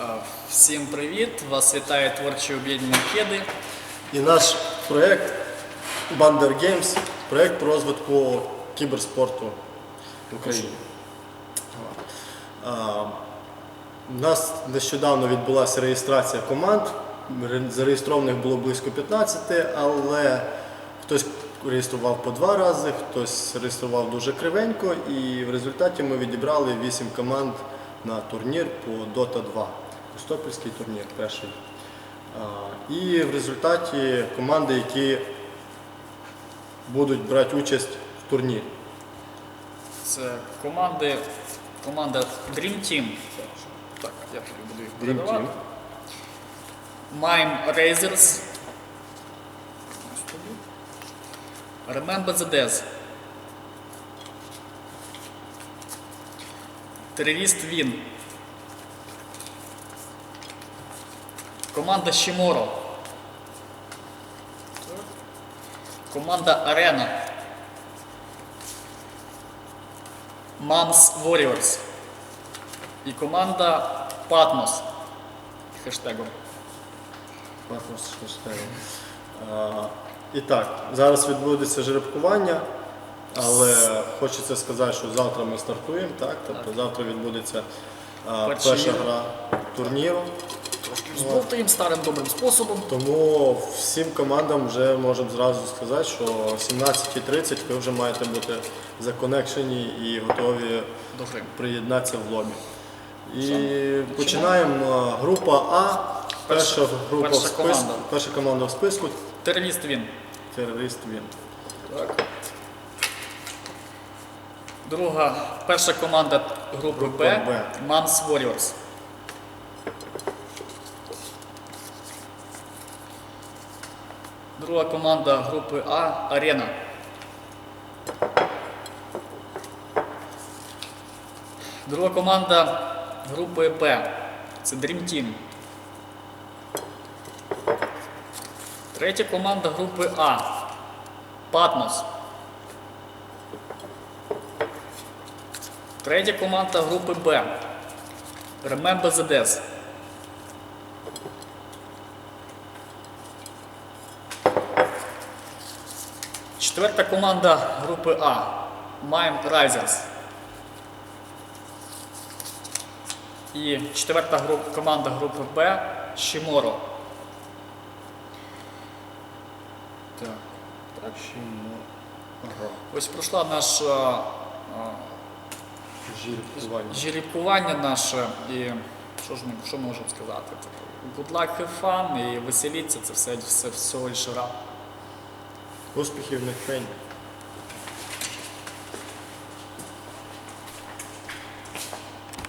Е, Всім привіт! Вас вітає творче об'єднання Кеди. І наш проєкт Bander Games проєкт по розвитку кіберспорту в Україні. У нас нещодавно відбулася реєстрація команд. Зареєстрованих було близько 15, але хтось реєстрував по два рази, хтось реєстрував дуже кривенько, і в результаті ми відібрали 8 команд на турнір по Dota 2. Костопільський турнір перший. І в результаті команди, які будуть брати участь в турнірі. Це команди, команда Dream Team. Так, я тобі буду їх передавати. Mime тобі. Remember the Death. Террорист Він. Команда Shimoro. Команда Арена. Mams Warriors. І команда Patmos. Хештегом. Пафос з хештегом. І так, зараз відбудеться жеребкування, але хочеться сказати, що завтра ми стартуємо, так? Тобто завтра відбудеться а, перша гра турніру. Зболтаємо старим добрим способом. Тому всім командам вже можемо зразу сказати, що о 17.30 ви вже маєте бути законекшені і готові До гри. приєднатися в лобі. І починаємо. Група А. Перша група перша в списку. команда. Перша команда в списку. Терорист він. Терорист він. Так. Друга, перша команда групи Група Б. Б. Mams Warriors. Друга команда групи А Арена. Друга команда групи Б. Це Dream Team. Третя команда групи А. Patmos. Третя команда групи Б. Remember the Death. Четверта команда групи А. Mime Risers. І четверта груп- команда групи Б Shimoro. Так. Так, ну. Ось пройшла наша Жеребкування. жеребкування наше, і що ж ми, що можемо сказати? Типу, Good luck, have fun, і веселіться, це все, все всього лише гра. Успіхів не фень.